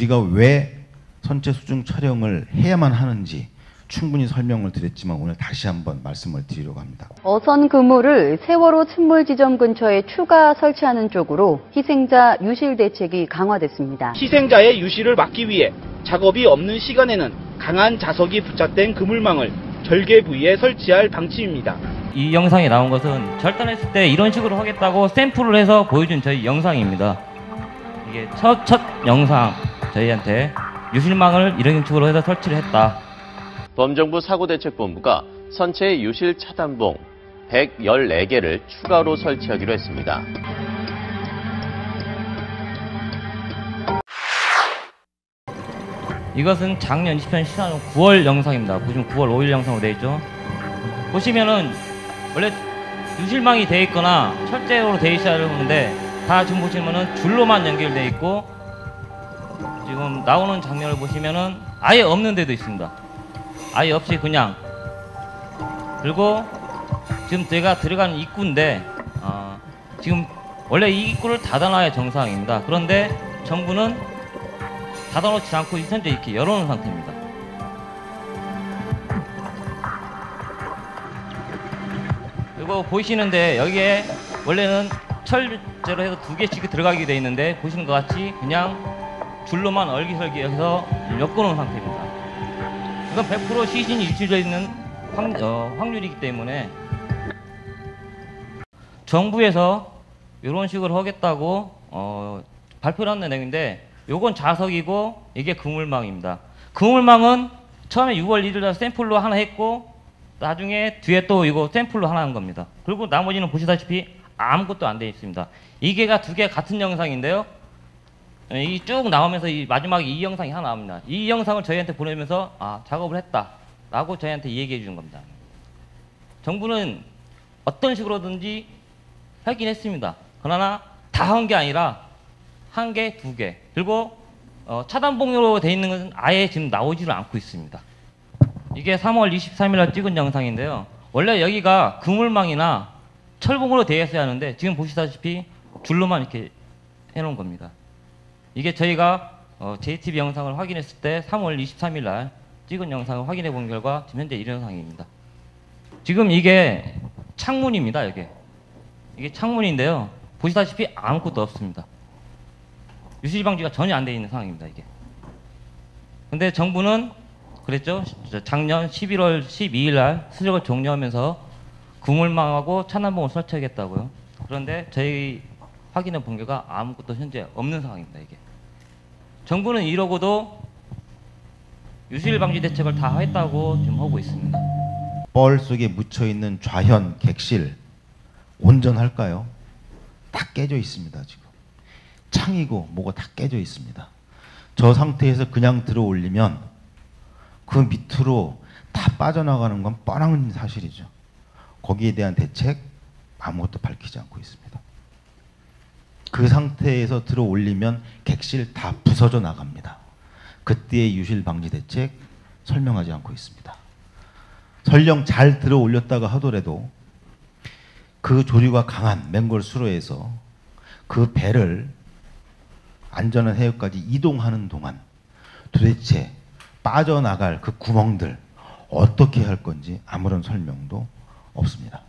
우리가 왜 선체 수중 촬영을 해야만 하는지 충분히 설명을 드렸지만 오늘 다시 한번 말씀을 드리려고 합니다. 어선 그물을 세월호 침몰 지점 근처에 추가 설치하는 쪽으로 희생자 유실 대책이 강화됐습니다. 희생자의 유실을 막기 위해 작업이 없는 시간에는 강한 자석이 부착된 그물망을 절개 부위에 설치할 방침입니다. 이 영상에 나온 것은 절단했을 때 이런 식으로 하겠다고 샘플을 해서 보여준 저희 영상입니다. 이게 첫, 첫 영상 저희한테 유실망을 이런 식으로 해서 설치를 했다. 범정부 사고대책본부가 선체의 유실 차단봉 114개를 추가로 설치하기로 했습니다. 이것은 작년 20편 시사는 9월 영상입니다. 보시면 9월 5일 영상으로 되어 있죠. 보시면은 원래 유실망이 되어 있거나 철제로 되어 있어야 하는데 다 지금 보시면은 줄로만 연결되어 있고 지금 나오는 장면을 보시면은 아예 없는 데도 있습니다. 아예 없이 그냥 그리고 지금 제가 들어가는 입구인데 아, 지금 원래 이 입구를 닫아놔야 정상입니다. 그런데 정부는 닫아놓지 않고 현재 이렇게 열어놓은 상태입니다. 그리고 보이시는데 여기에 원래는 철제로 해서 두 개씩 들어가게 돼 있는데 보시는 것 같이 그냥 줄로만 얼기설기해서 엮어놓은 상태입니다. 이건 100% 시신이 유출되어 있는 확, 어, 확률이기 때문에 정부에서 이런 식으로 하겠다고 어, 발표를 한 내용인데 요건 자석이고 이게 그물망입니다. 그물망은 처음에 6월 1일 날 샘플로 하나 했고 나중에 뒤에 또 이거 샘플로 하나 한 겁니다. 그리고 나머지는 보시다시피 아무것도 안 돼 있습니다. 이게가 두 개 같은 영상인데요. 이 쭉 나오면서 이 마지막에 이 영상이 하나 나옵니다. 이 영상을 저희한테 보내면서 아 작업을 했다라고 저희한테 얘기해 주는 겁니다. 정부는 어떤 식으로든지 하긴 했습니다. 그러나 다 한 게 아니라 한 개, 두 개. 그리고 어, 차단봉으로 돼 있는 것은 아예 지금 나오지를 않고 있습니다. 이게 3월 23일 날 찍은 영상인데요. 원래 여기가 그물망이나 철봉으로 되어 있어야 하는데 지금 보시다시피 줄로만 이렇게 해놓은 겁니다. 이게 저희가 어, JTB 영상을 확인했을 때 3월 23일 날 찍은 영상을 확인해 본 결과 지금 현재 이런 상황입니다. 지금 이게 창문입니다. 이게 이게 창문인데요. 보시다시피 아무것도 없습니다. 유실 방지가 전혀 안 되어 있는 상황입니다. 이게. 근데 정부는 그랬죠. 저 작년 11월 12일 날 수력을 종료하면서 그물망하고 차단봉을 설치하겠다고요. 그런데 저희 확인해 본 결과 아무것도 현재 없는 상황입니다. 이게. 정부는 이러고도 유실 방지 대책을 다 했다고 지금 하고 있습니다. 뻘 속에 묻혀 있는 좌현 객실 온전할까요? 다 깨져 있습니다 지금. 창이고 뭐가 다 깨져 있습니다. 저 상태에서 그냥 들어 올리면 그 밑으로 다 빠져나가는 건 뻔한 사실이죠. 거기에 대한 대책 아무것도 밝히지 않고 있습니다. 그 상태에서 들어 올리면 객실 다 부서져 나갑니다. 그때의 유실 방지 대책 설명하지 않고 있습니다. 설령 잘 들어 올렸다가 하더라도 그 조류가 강한 맹골 수로에서 그 배를 안전한 해역까지 이동하는 동안 도대체 빠져나갈 그 구멍들 어떻게 할 건지 아무런 설명도 없습니다.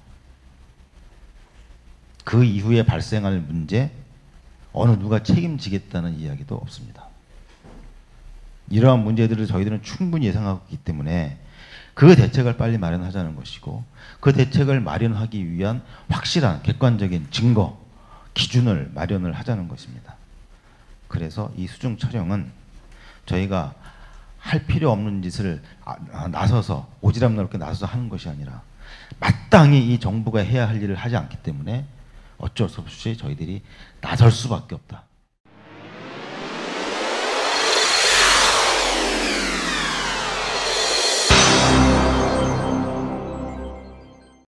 그 이후에 발생할 문제 어느 누가 책임지겠다는 이야기도 없습니다. 이러한 문제들을 저희들은 충분히 예상하고 있기 때문에 그 대책을 빨리 마련하자는 것이고 그 대책을 마련하기 위한 확실한 객관적인 증거, 기준을 마련을 하자는 것입니다. 그래서 이 수중 촬영은 저희가 할 필요 없는 짓을 아- 아, 나서서 오지랖 넓게 나서서 하는 것이 아니라 마땅히 이 정부가 해야 할 일을 하지 않기 때문에 어쩔 수 없이 저희들이 나설 수밖에 없다.